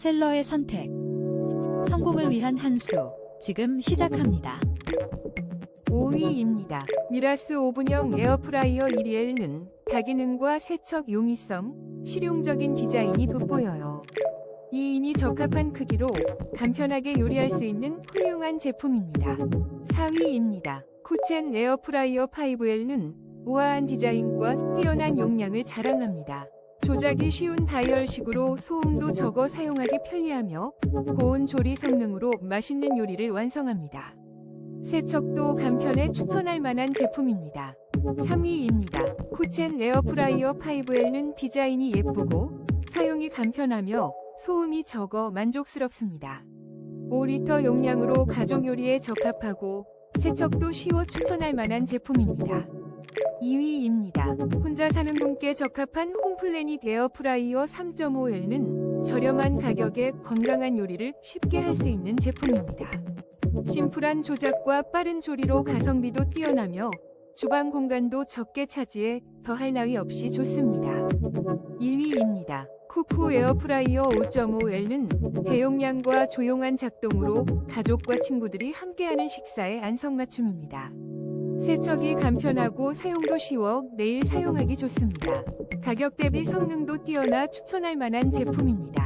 셀러의 선택. 성공을 위한 한 수. 지금 시작합니다. 5위입니다. 미라스 오븐형 에어프라이어 1L는 다기능과 세척 용이성, 실용적인 디자인이 돋보여요. 2인이 적합한 크기로 간편하게 요리할 수 있는 훌륭한 제품입니다. 4위입니다. 쿠첸 에어프라이어 5L는 우아한 디자인과 뛰어난 용량을 자랑합니다. 조작이 쉬운 다이얼식으로 소음도 적어 사용하기 편리하며 고온 조리 성능으로 맛있는 요리를 완성합니다. 세척도 간편에 추천할 만한 제품입니다. 3위입니다. 쿠첸 에어프라이어 5L는 디자인이 예쁘고 사용이 간편하며 소음이 적어 만족스럽습니다. 5리터 용량으로 가족 요리에 적합하고 세척도 쉬워 추천할 만한 제품입니다. 2위입니다. 혼자 사는 분께 적합한 홈플래닛 에어프라이어 3.5L는 저렴한 가격에 건강한 요리를 쉽게 할 수 있는 제품입니다. 심플한 조작과 빠른 조리로 가성비도 뛰어나며 주방 공간도 적게 차지해 더할 나위 없이 좋습니다. 1위입니다. 쿠쿠 에어프라이어 5.5L는 대용량과 조용한 작동으로 가족과 친구들이 함께하는 식사에 안성맞춤입니다. 세척이 간편하고 사용도 쉬워 매일 사용하기 좋습니다. 가격 대비 성능도 뛰어나 추천할 만한 제품입니다.